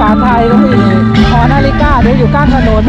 ภาษาไทยก็มีหอนาฬิกาเดี๋ยวอยู่ก้างถนน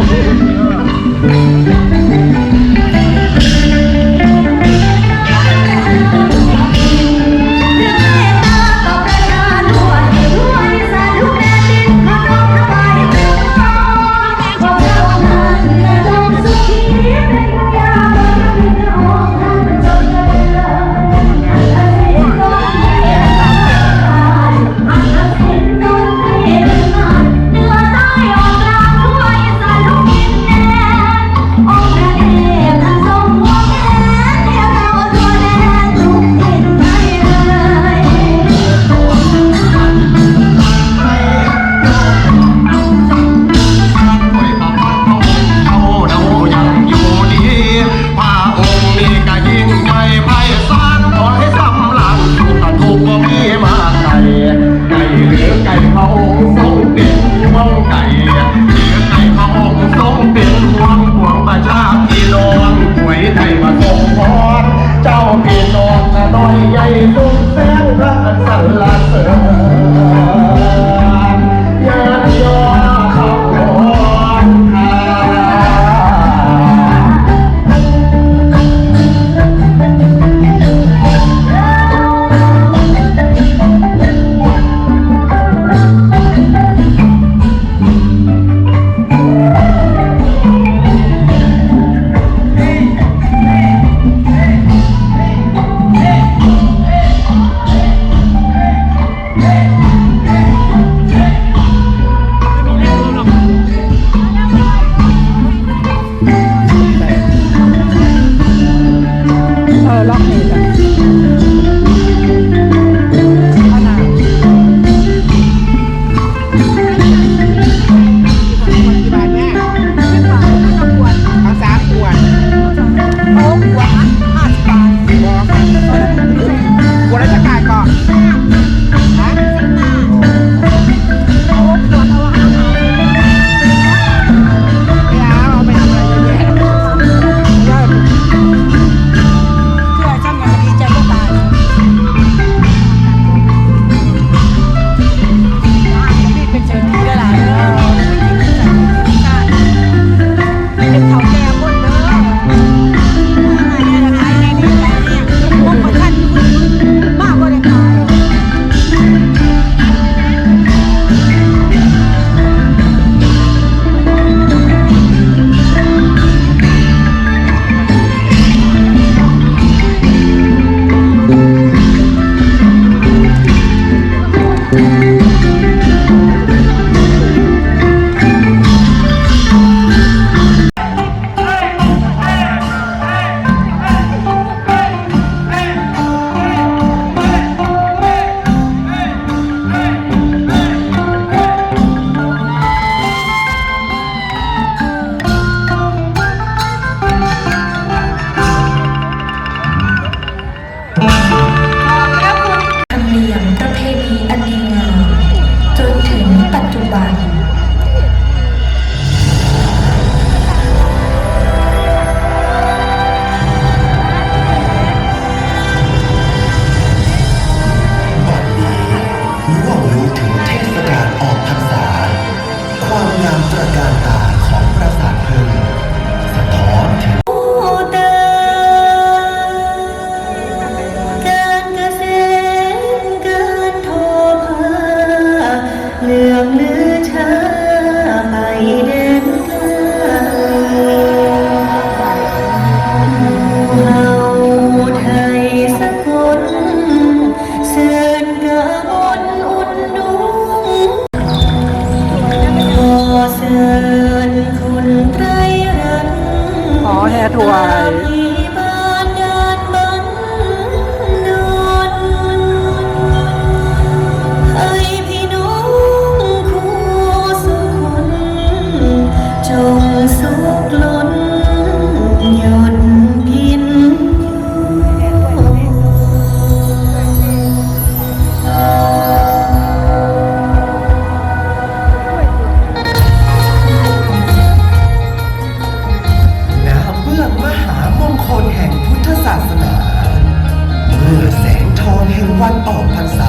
วันออกพรรษา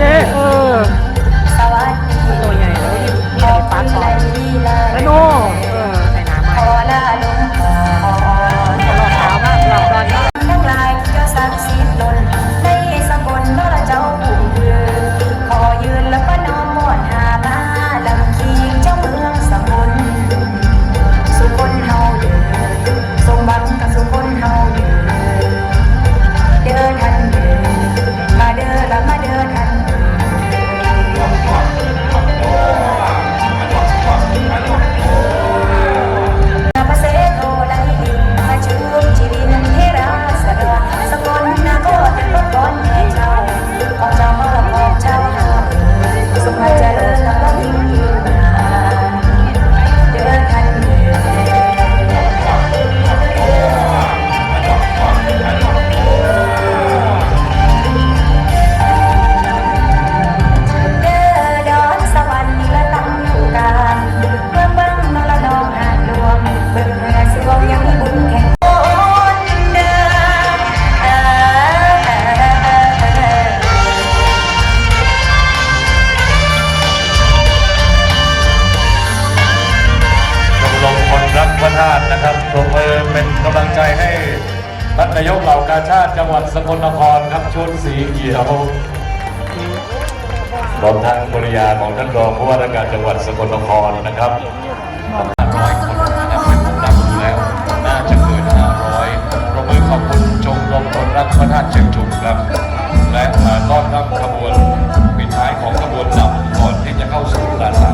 เด้อาชาติจังหวัดสกลนครครับชุดสีเขียวรวมทั้งภริยาของท่านรองผู้ว่าราชการจังหวัดสกลนครนะครับร้อยคนนะเป็นคนดังอยู่แล้ว น่าจะเกินห้าร้อยระมือขอบคุณชมรมนรักพระธาตุเชียงชุมครับ และมาต้อนรับขบวนปิดท้ายของขบวนนำก่อนที่จะเข้าสู่ลาน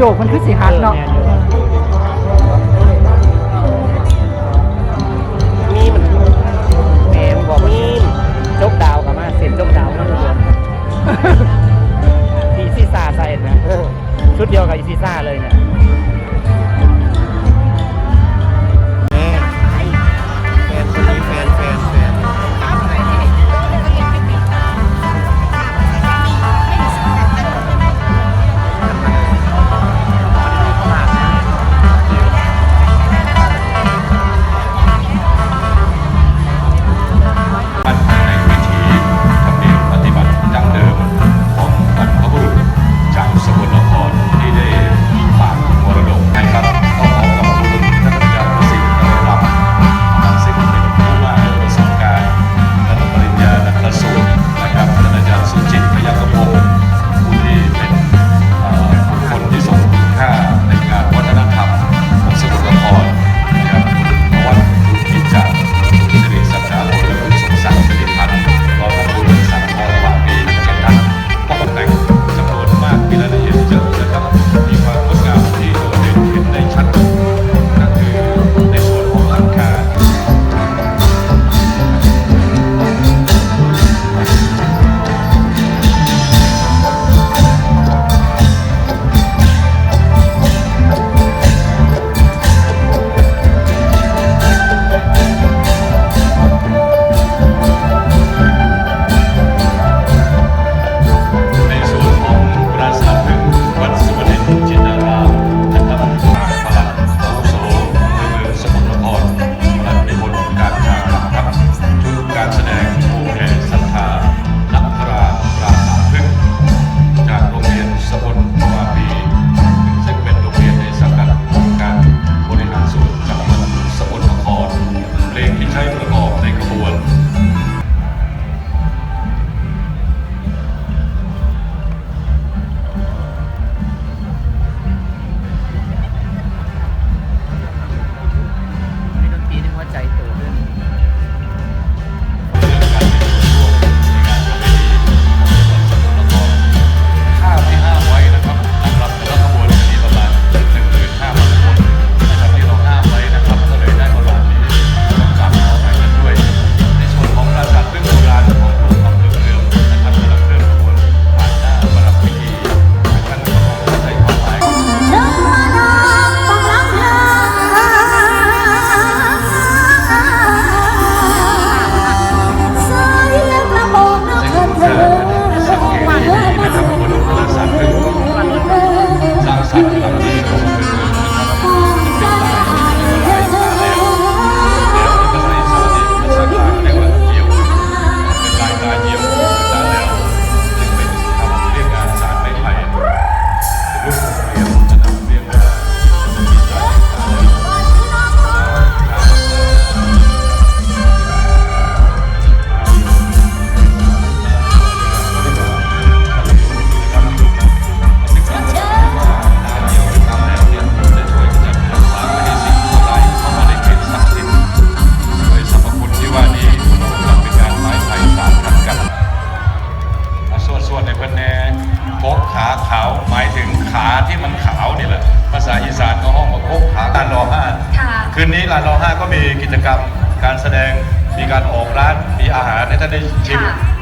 โยกมันคือสิหักเนาะ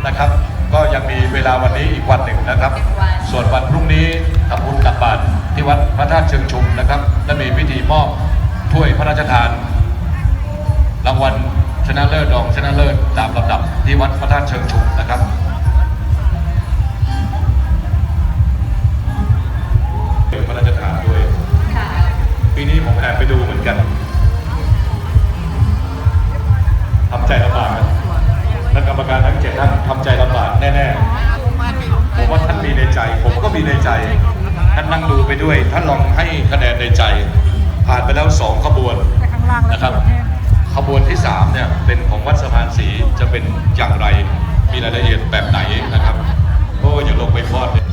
นะครับ ก็ยังมีเวลาวันนี้อีกวันหนึ่งนะครับ ส่วนวันพรุ่งนี้ทำบุญตักบาตรที่วัดพระธาตุเชิงชุมนะครับและมีพิธีมอบถ้วยพระราชทาน รางวัลชนะเลิศรองชนะเลิศตามลำดับที่วัดพระธาตุเชิงชุมนะครับพระราชทานด้วยปีนี้ผมแอบไปดูเหมือนกันทำใจลำบากนะ ท่านกรรมการทั้งเจ็ดท่านทำใจลำบากแน่ๆผมว่าท่านมีในใจ ผมก็มีในใจ ท่านนั่งดูไปด้วย ท่านลองให้คะแนนในใจ ผ่านไปแล้วสองขบวนนะครับ ขบวนที่สามเนี่ยเป็นของวัดสะพานสีจะเป็นอย่างไร มีรายละเอียดแบบไหนนะครับโอ้อย่าลงไปพอดเลย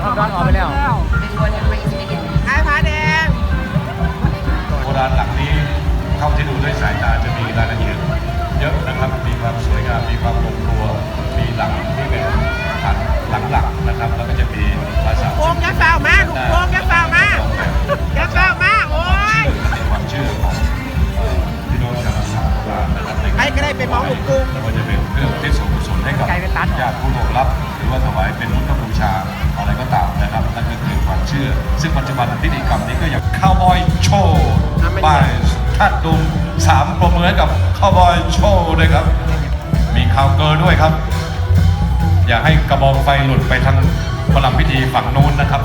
เท่าไหดัร่นไปคอนออกดอนออกไปแล้ว before the race began. ไอ้ผาแดง โบราณหลังนี้เท่าที่ดูด้วยสายตาจะมีรายละเอียด เยอะนะครับ มีความสวยงาม มีความลงตัว มีหลังที่เป็นฐานหลังหลักนะครับ แล้วก็จะมีภาษาโป่งยักษ์เฝ้ามาลูกโป่งยักษ์เฝ้ามายักษ์เฝ้ามาโอ้ยเป็นความเชื่อของเอ่อพี่น้องชาวสาวโบราณนะครับในใครก็ได้เป็นหมอหลวงปู่ไม่ว่าจะเป็นเครื่องที่ส่งกุศลให้กับไกลไปตัด ญาติผู้ล่วงลับ หรือว่าถวายเป็นพุทธบูชาอะไรก็ตาม นะครับนั่นก็คือความเชื่อ ซึ่งปัจจุบันพิธีกรรมนี้ก็อย่างคาวบอยโชว์ป้ายทัดดุมสามปรบมือให้กับคาวบอยโชว์ด้วยครับ มีคาวเกอร์ด้วยครับ อย่าให้กระบองไฟหลุดไปทางประลัมพิธีฝั่งนู้นนะครับ